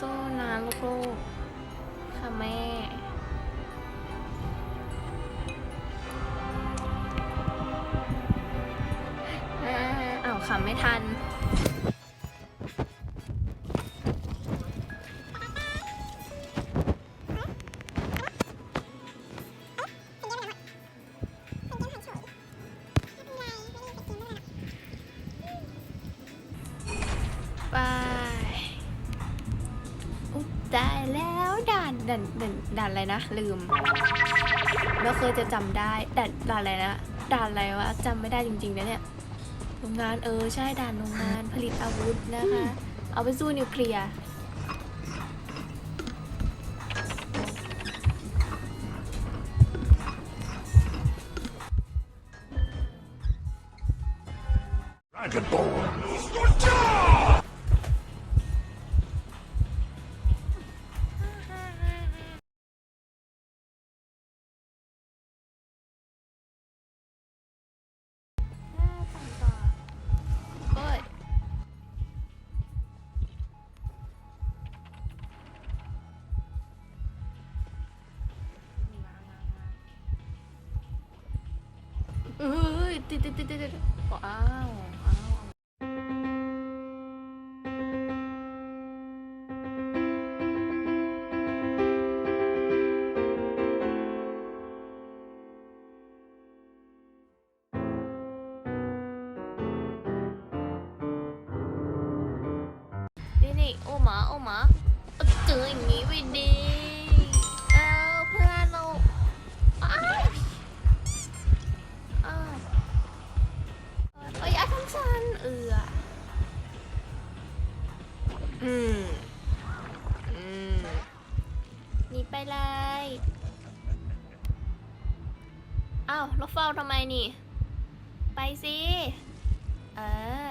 สู้ๆนะลูกๆ ค่ะแม่เอ้าวขำไม่ทันไปอุ๊ย ได้แล้วด่านด่านด่านด่านอะไรนะ ลืมเราเคยจะจำได้ด่านด่านอะไรนะด่านอะไรวะจำไม่ได้จริงๆนะเนี่ยโรงงานเออใช่ด่านโรงงานผลิตอาวุธนะคะ เอาไปสู้นิวเคลียร์โอ้ยติดติดติดติดติดอ้าวอ้าวนี่นี่โอหมาโอหมาเอาเจออย่างนี้ไปดี อืม อืมหนีไปเลยอ้าวแล้วเฝ้าทำไมนี่ ไปสิ เออ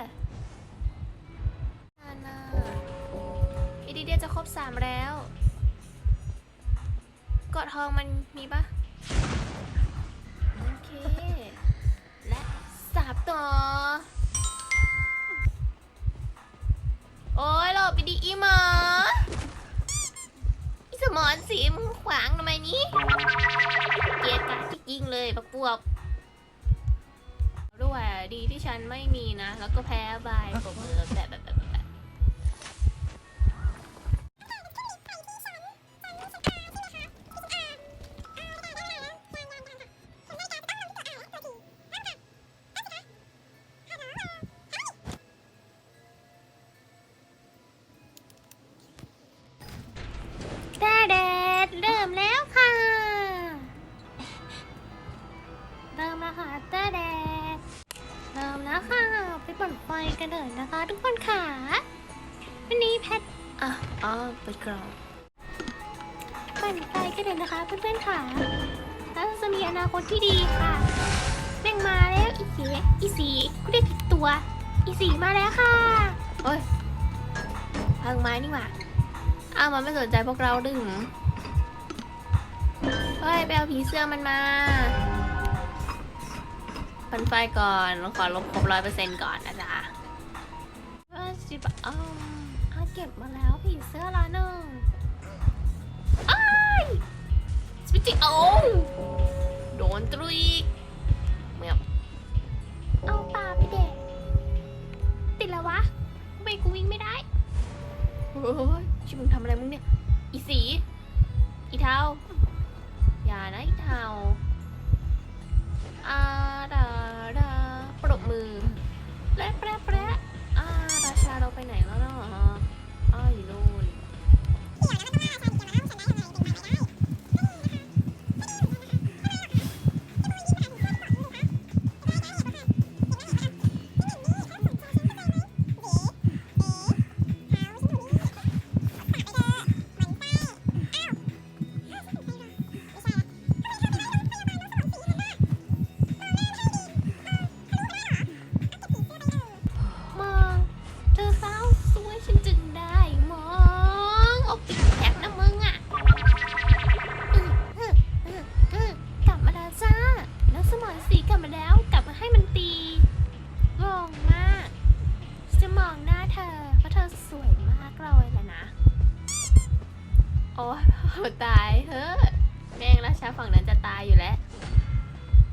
นานาอีดีเดียจะครบสามแล้วเกาะทองมันมีปะโอเค และสาบต่อ อ้ยหลบไปดีอีหมออีสมอนสีมึงขวางทำไมนี้ เกลียดกัดที่ยิงเลยปักปวกด้วยดีที่ฉันไม่มีนะ แล้วก็แพ้บายผมมือแบบแบบแบบ นไฟกันเลยนะคะทุกคนค่ะ วันนี้แพทอะอ๋อเปิดกล่องปั่นไฟกันเลยนะคะเพื่อนๆค่ะ แล้วจะมีอนาคตที่ดีค่ะแม่งมาแล้วอีเสีอีสีกูเรียกผิดตัว อีสีมาแล้วค่ะโอ้ยเพิงไม้นี่หว่าอ้าวมันไม่สนใจพวกเราดึงเฮ้ยไปเอาผีเสื้อมันมา ปันไฟก่อนราขอลบครบร้อยเปอร์เซ็นต์ก่อนนะจ๊ะเออสิบอ้าวเอาเก็บมาแล้วผีเสื้อละหนึ่งไอ้สปิจิโอโดนตรุยเมียเอาปลาไปเด็กติดแล้ววะทำไมกูวิ่งไม่ได้เฮ้ยชิมึงทำอะไรมึงเนี่ย อีสี อีเทาอย่านะอีเทาอาดาดา โอ้ตายเฮ้ยแม่งราชาฝั่งนั้นจะตายอยู่แล้ว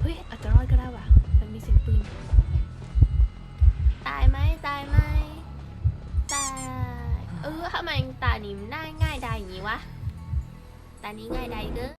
เฮ้ยอาจจะรอดก็ได้ว่ะ มันมีเสียงปืน ตายไหมตายไหมตาย เออทำไมตานิ่มได้ง่ายได้อย่างนี้วะ ตานี้ง่ายได้เด้อ